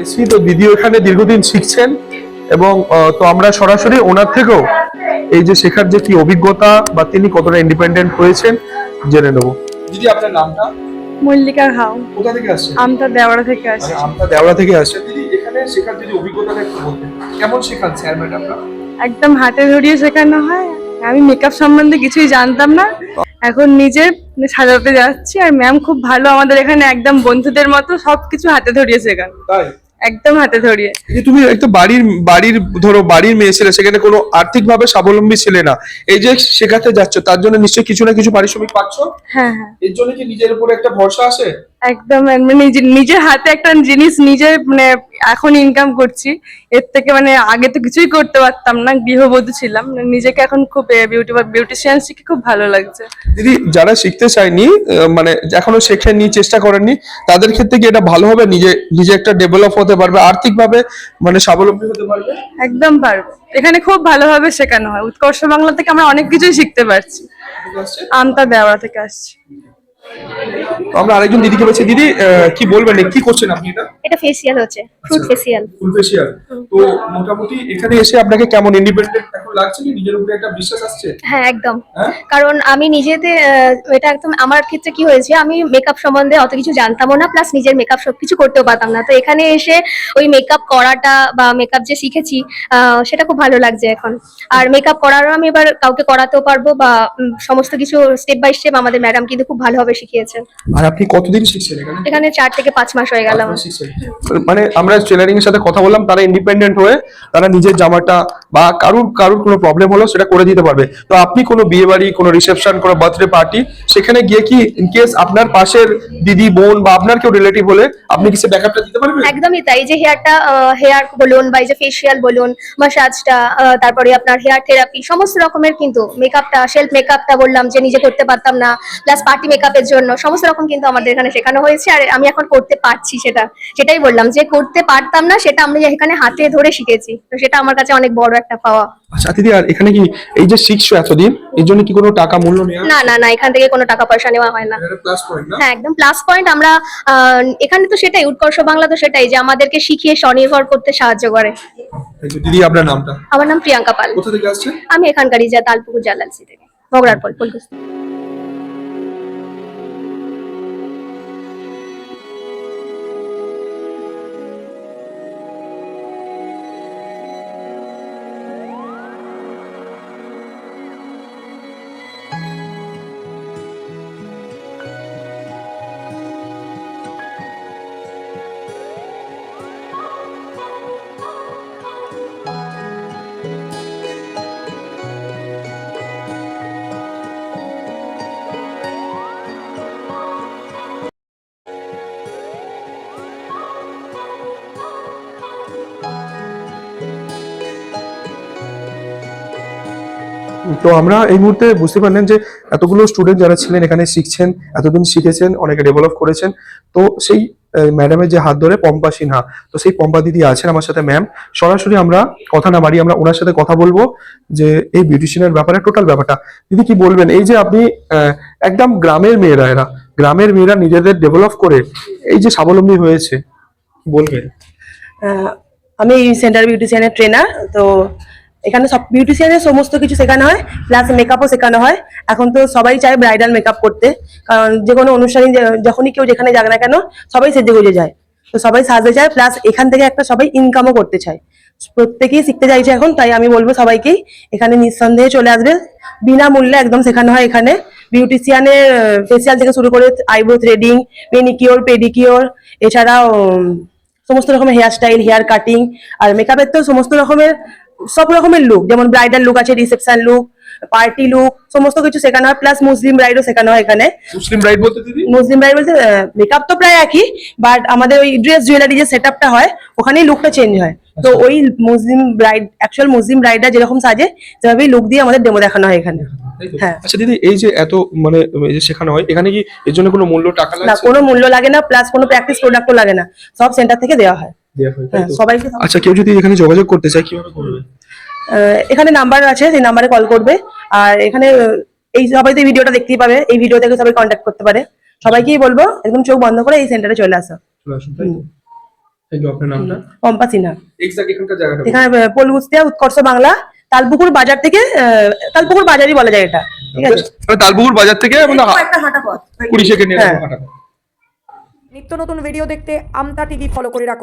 এসছি তো দিদি এখানে দীর্ঘদিন শিখছেন এবং তো আমরা সরাসরি ওনার থেকেও এই যে শেখার যে কি অভিজ্ঞতা বা তিনি কতটা ইন্ডিপেন্ডেন্ট হয়েছেন জেনে নেব। দিদি আপনার নামটা? মল্লিকা খাও কোথা থেকে আসছেন? আমটা দেওয়ারা থেকে আসি মানে আমরা দেওয়া থেকে আসছেন। দিদি এখানে শেখার যদি অভিজ্ঞতাটা একটু বলতেন কেমন শেখান স্যার ম্যাডামরা? একদম হাতে ধরিয়ে শেখানো হয়। আমি মেকআপ সম্বন্ধে কিছুই জানতাম না। এখন নিজে সাজাতে যাচ্ছি আর ম্যাম খুব ভালো আমাদের এখানে একদম বন্ধুদের মতো সবকিছু হাতে ধরিয়ে শেখান। তাই? একদম হাতে ধরিয়ে। যে তুমি একটা বাড়ির বাড়ির ধরো বাড়ির মেয়ে ছেলে সেখানে কোনো আর্থিকভাবে স্বাবলম্বী ছিলে না। এই যে শেখাতে যাচ্ছ তার জন্য নিশ্চয়ই কিছু না কিছু পারিশ্রমিক পাচ্ছ? হ্যাঁ হ্যাঁ। এর জন্য কি নিজের উপরে একটা ভরসা আসে একদম মানে নিজে- নিজের হাতে একটা জিনিস নিজে মানে এখন ইনকাম করছি এর থেকে মানে আগে তো কিছুই করতে পারতাম না গৃহবধূ ছিলাম মানে নিজেকে এখন খুব বিউটি বিউটিশিয়ান শিখে খুব ভালো লাগছে। দিদি যারা শিখতে চায়নি মানে এখনও শেখেননি চেষ্টা করেননি তাদের ক্ষেত্রে কি এটা ভালো হবে? নিজে নিজে একটা ডেভেলপ হতে পারবে আর্থিকভাবে মানে স্বাবলম্বী হতে পারবে? একদম পারব। এখানে খুব ভালোভাবে শেখানো হয়। উৎকর্ষ বাংলা থেকে আমরা অনেক কিছুই শিখতে পারছি? আমতা দেওয়া থেকে আসছি। আমরা আরেকজন দিদিকে বলছি দিদি কি বলবেন? কি করছেন আপনি এটা? এটা ফেসিয়াল হচ্ছে ফ্রুট। ফেসিয়াল ফুল ফেসিয়াল তো মোটামুটি এখানে এসে আপনাকে কেমন ইন্ডিপেন্ডেন্ট এখন লাগছে কি? নিজের উপরে একটা বিশ্বাস আসছে? হ্যাঁ একদম। হ্যাঁ? কারণ আমি নিজেতে এটা একদম আমার ক্ষেত্রে কি হয়েছে আমি মেকআপ সম্বন্ধে অত কিছু জানতামও না প্লাস নিজের মেকআপ সবকিছু করতেও পারতাম না। তো এখানে এসে ওই মেকআপ করাটা বা মেকআপ যে শিখেছি সেটা খুব ভালো লাগছে এখন। আর মেকআপ করারও আমি এবার কাউকে করাতেও পারব বা সমস্ত কিছু স্টেপ বাই স্টেপ আমাদের ম্যাডাম কিন্তু খুব ভালোভাবে শিখিয়েছেন। আর আপনি কতদিন শিখছেন এখানে? এখানে চার থেকে পাঁচ মাস হয়ে গেল আমার। মানে আমরা টেলারিং এর সাথে কথা বললাম তারা ইন্ডিপেন্ডেন্ট হয়ে তারা নিজের জামাটা বা কারুর কারুর কোনো প্রবলেম হলো সেটা করে দিতে পারবে। তো আপনি কোনো বিয়ে বাড়ি কোনো রিসেপশন কোনো বার্থডে পার্টি সেখানে গিয়ে কি ইন কেস আপনার পাশের দিদি বোন বা আপনার কেউ রিলেটিভ হলে আপনি কি সে ব্যাকআপটা দিতে পারবেন? একদমই তাই। যে হেয়ারটা হেয়ার বলুন বা এই যে ফেসিয়াল বলুন মাসাজটা তারপরে আপনার হেয়ার থেরাপি সমস্ত রকমের কিন্তু মেকআপটা সেলফ মেকআপটা বললাম যে নিজে করতে পারতাম না প্লাস পার্টি মেকআপের জন্য। সমস্ত রকম কিন্তু আমাদের এখানে শেখানো হয়েছে আর আমি এখন করতে পারছি সেটা। সেটাই বললাম যে করতে পারতাম না সেটা আমরা এখানে হাতে ধরে শিখেছি। তো সেটা আমার কাছে অনেক বড় একটা পাওয়া। আচ্ছা দিদি আর এখানে কি এই যে শিখছো এতদিন এর জন্য কি কোনো টাকা মূল্য নেওয়া? না না না এখান থেকে কোনো টাকা পয়সা নেওয়া হয় না। প্লাস পয়েন্ট না? হ্যাঁ একদম প্লাস পয়েন্ট আমরা আহ, এখানে তো সেটাই উৎকর্ষ বাংলা তো সেটাই যে আমাদেরকে শিখিয়ে স্বনির্ভর করতে সাহায্য করে। দিদি আপনার নামটা? আমার নাম প্রিয়াঙ্কা পাল। কোথা থেকে আসছেন? আমি এখানকারই যা তালপুকুর জালালসি থেকে মগরার পল ফুলকুস্তি তো আমরা এই মুহূর্তে বুঝতে পারলেন যে এতগুলো স্টুডেন্ট যারা ছিলেন, এখানে শিখছেন, এতদিন শিখেছেন, অনেকে ডেভেলপ করেছেন। তো সেই ম্যাডামের যে হাত ধরে পম্পা সিনহা, তো সেই পম্পা দিদি আছেন আমার সাথে ম্যাম সরাসরি আমরা কথা না বাড়ি আমরা ওনার সাথে কথা বলব যে এই বিউটিশিয়ানের ব্যাপারে টোটাল ব্যাপারটা। দিদি, কি বলবেন? এই যে আপনি একদম গ্রামের মেয়েরা এরা, গ্রামের মেয়েরা নিজেদের ডেভেলপ করে, এই যে স্বাবলম্বী হয়েছে বলবেন? আমি সেন্টার বিউটিশিয়ানের ট্রেনার তো এখানে সব বিউটিশিয়ানের সমস্ত কিছু শেখানো হয় প্লাস মেকআপও শেখানো হয়। এখন তো সবাই চায় ব্রাইডাল মেকআপ করতে। কারণ যে কোনো অনুষ্ঠানে যখনই কেউ যেখানে যাক না কেন, সবাই সেজে গুজে যায়। তো সবাই সাজতে চায় প্লাস এখান থেকে একটা সবাই ইনকামও করতে চায়। প্রত্যেকেই শিখতে চাইছে এখন, তাই আমি বলব সবাইকেই, এখানে নিঃসন্দেহে চলে আসবে। বিনামূল্যে একদম শেখানো হয় এখানে। বিউটিশিয়ানের ফেসিয়াল থেকে শুরু করে আইব্রো থ্রেডিং মেনিকিওর পেডিকিওর এছাড়াও সমস্ত রকমের হেয়ার স্টাইল হেয়ার কাটিং আর মেকআপের তো সমস্ত রকমের সব রকমের লুক যেমন ব্রাইডাল লুক আছে রিসেপশন লুক পার্টি লুক সমস্ত কিছু শেখানো হয় প্লাস মুসলিম ব্রাইডও শেখানো হয় এখানে। মুসলিম রাইট বলতে দিদি? মুসলিম ব্রাইড বলতে মেকআপ তো প্রায় একই বাট আমাদের ওই ড্রেস জুয়েলারি যে সেট আপটা হয় ওখানেই লুকটা চেঞ্জ হয়। তো ওই মুসলিম ব্রাইড অ্যাকচুয়াল মুসলিম ব্রাইডরা যেরকম সাজে সেভাবেই লুক দিয়ে আমাদের ডেমো দেখানো হয় এখানে। হ্যাঁ। আচ্ছা দিদি এই যে এত মানে এই যে শেখানো হয় এখানে কি এর জন্য কোনো মূল্য টাকা না কোনো মূল্য লাগে না প্লাস কোনো প্র্যাকটিস প্রোডাক্টও লাগে না সব সেন্টার থেকে দেওয়া হয়। হয়? সবাইকে আচ্ছা কেউ যদি এখানে যোগাযোগ করতে চায় কীভাবে করবে? আহ, এখানে নাম্বার আছে সেই নাম্বারে কল করবে। আর এখানে এই সবাই তো ভিডিওটা দেখতেই পাবে এই ভিডিও থেকে সবাই কন্ট্যাক্ট করতে পারে। সবাইকেই বলব একদম চোখ বন্ধ করে এই সেন্টারে চলে আসো। পম্পা সিনহা। এখানে উৎকর্ষ বাংলা তালপুকুর বাজার থেকে আহ, তালপুকুর বাজারই বলা যায় এটা ঠিক আছে? তালপুকুর বাজার থেকে কুড়ি হ্যাঁ। নিত্য নতুন ভিডিও দেখতে আমতা টিভি ফলো করে রাখুন।